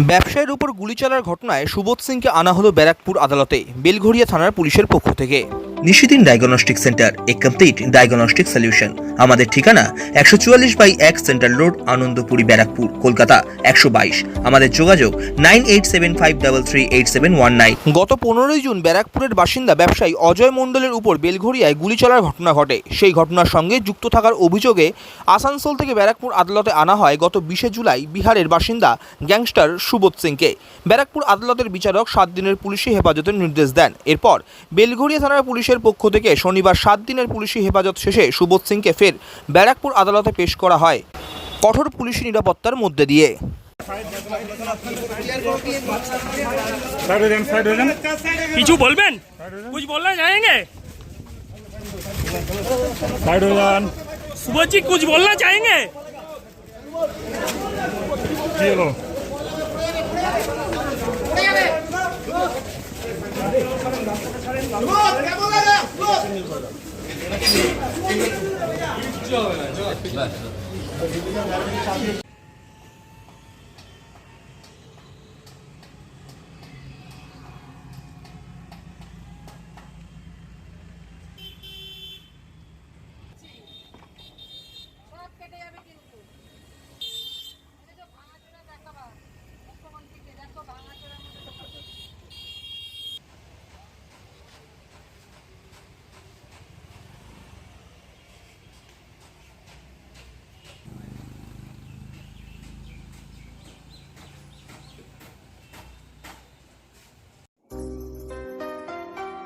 ব্যবসায়ের উপর গুলি চলার ঘটনায় সুবোধ সিংকে আনা হলো ব্যারাকপুর আদালতে, বেলঘড়িয়া থানার পুলিশের পক্ষ থেকে। নিশিদিন ডায়াগনস্টিক সেন্টার এ কমপ্লিট ডায়াগনস্টিক সলিউশন আমাদের ঠিকানা একশো চুয়াল্লিশ বাই এক সেন্ট্রাল রোড আনন্দপুরি, ব্যারাকপুর, কলকাতা একশো বাইশ। আমাদের যোগাযোগ nine eight seven five double three eight seven one nine. গত পনেরোই জুন ব্যারাকপুরের বাসিন্দা ব্যবসায়ী অজয় মণ্ডলের উপর বেলঘরিয়ায় গুলি চলার ঘটনা ঘটে। সেই ঘটনার সঙ্গে যুক্ত থাকার অভিযোগে আসানসোল থেকে ব্যারাকপুর আদালতে আনা হয় গত বিশে জুলাই বিহারের বাসিন্দা গ্যাংস্টার সুবোধ সিংকে। ব্যারাকপুর আদালতের বিচারক সাত দিনের পুলিশি হেফাজতের নির্দেশ দেন। এরপর বেলঘরিয়া থানার পুলিশের পুলিশের পক্ষ থেকে শনিবার সাত দিনের পুলিশি হেফাজত শেষে সুবোধ সিংকে ফের ব্যারাকপুর আদালতে পেশ করা হয় কঠোর পুলিশি নিরাপত্তার মধ্যে দিয়ে। কিছু বলবেন? কিছু বললে যায়গে সুবজি কিছু বললে যায়গে কি হলো? ये लो